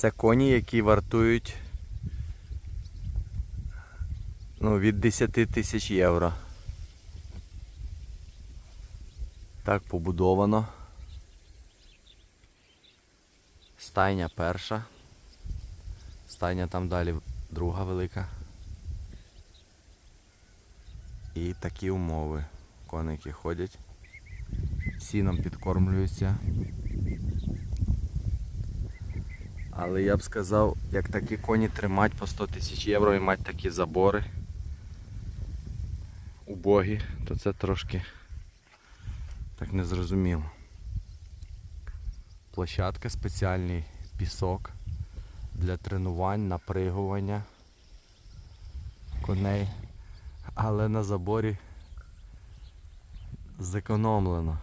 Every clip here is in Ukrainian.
Це коні, які вартують ну, від 10 тисяч євро. Так побудовано. Стайня перша. Стайня там далі друга велика. І такі умови. Коники ходять. Сіном підкормлюються. Але я б сказав, як такі коні тримати по 100 тисяч євро і мати такі забори убогі, то це трошки так незрозуміло. Площадка, спеціальний пісок для тренувань, напригування коней, але на заборі зекономлено.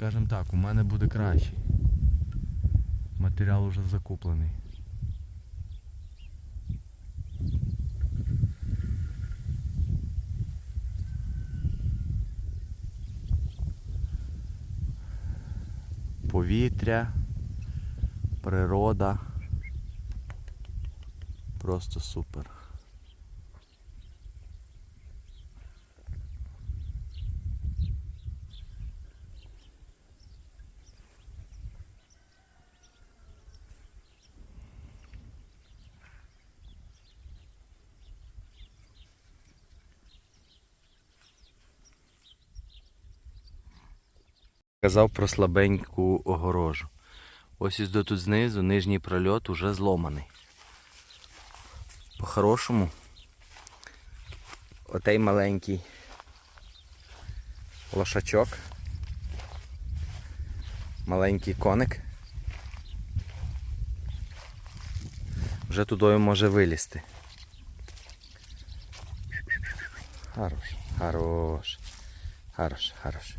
Скажем так, у мене буде кращий. Матеріал уже закуплений. Повітря, природа. Просто супер. Казав про слабеньку огорожу. Ось ось до тут знизу нижній прольот уже зломаний. По-хорошому, отей маленький лошачок, маленький коник. Вже туди може вилізти. Хорош, хорош, хорош, хорош.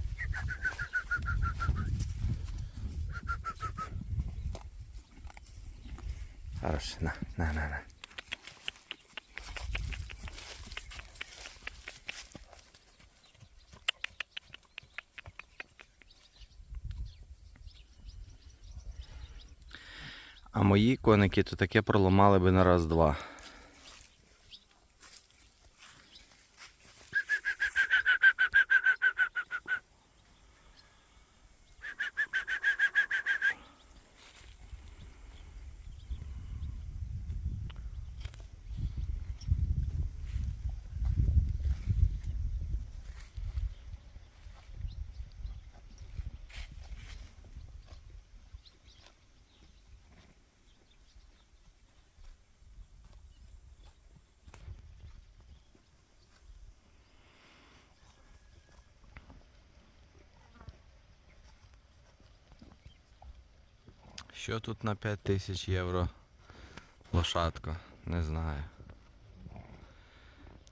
Хорош, на, на, на, на. А мої коники то таке проламали би на раз-два. Що тут на 5 тисяч євро лошадка? Не знаю.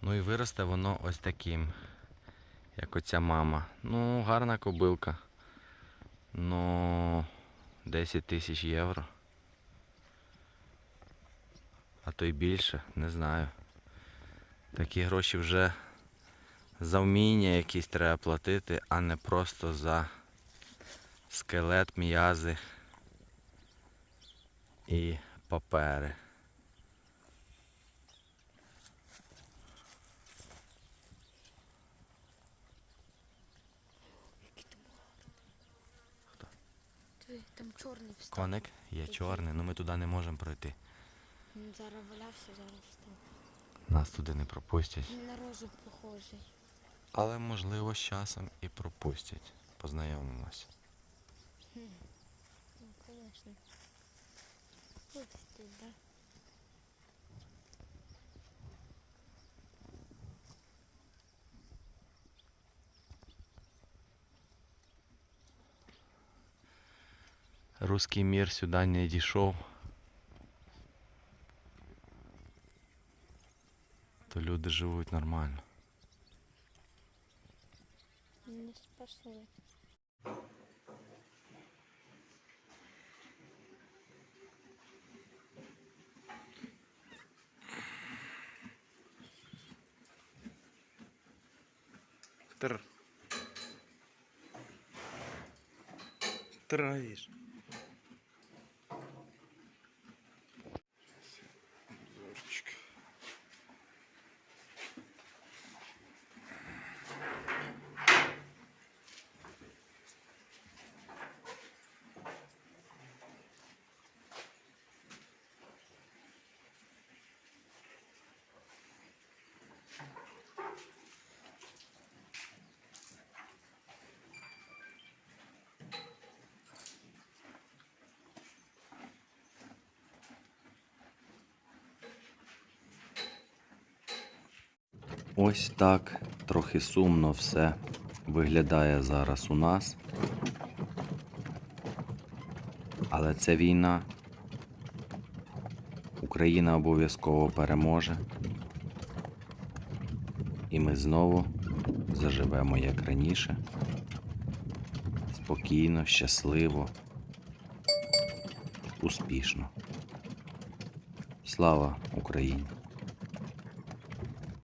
Ну і виросте воно ось таким, як оця мама. Ну, гарна кобилка. Ну 10 тисяч євро. А то й більше, не знаю. Такі гроші вже за вміння якісь треба платити, а не просто за скелет, м'язи і папери. Там чорний встав. Коник є чорний, але ми туди не можемо пройти. Він зараз валявся, зараз встав. Нас туди не пропустять. Він на розу похожий. Але можливо з часом і пропустять. Познайомимося. Ну, звісно. Пустить, да? Руський мір сюди не дійшов. То люди живуть нормально. Не спасли. Тр. Травиш. Ось так трохи сумно все виглядає зараз у нас. Але це війна. Україна обов'язково переможе. І ми знову заживемо як раніше. Спокійно, щасливо, успішно. Слава Україні!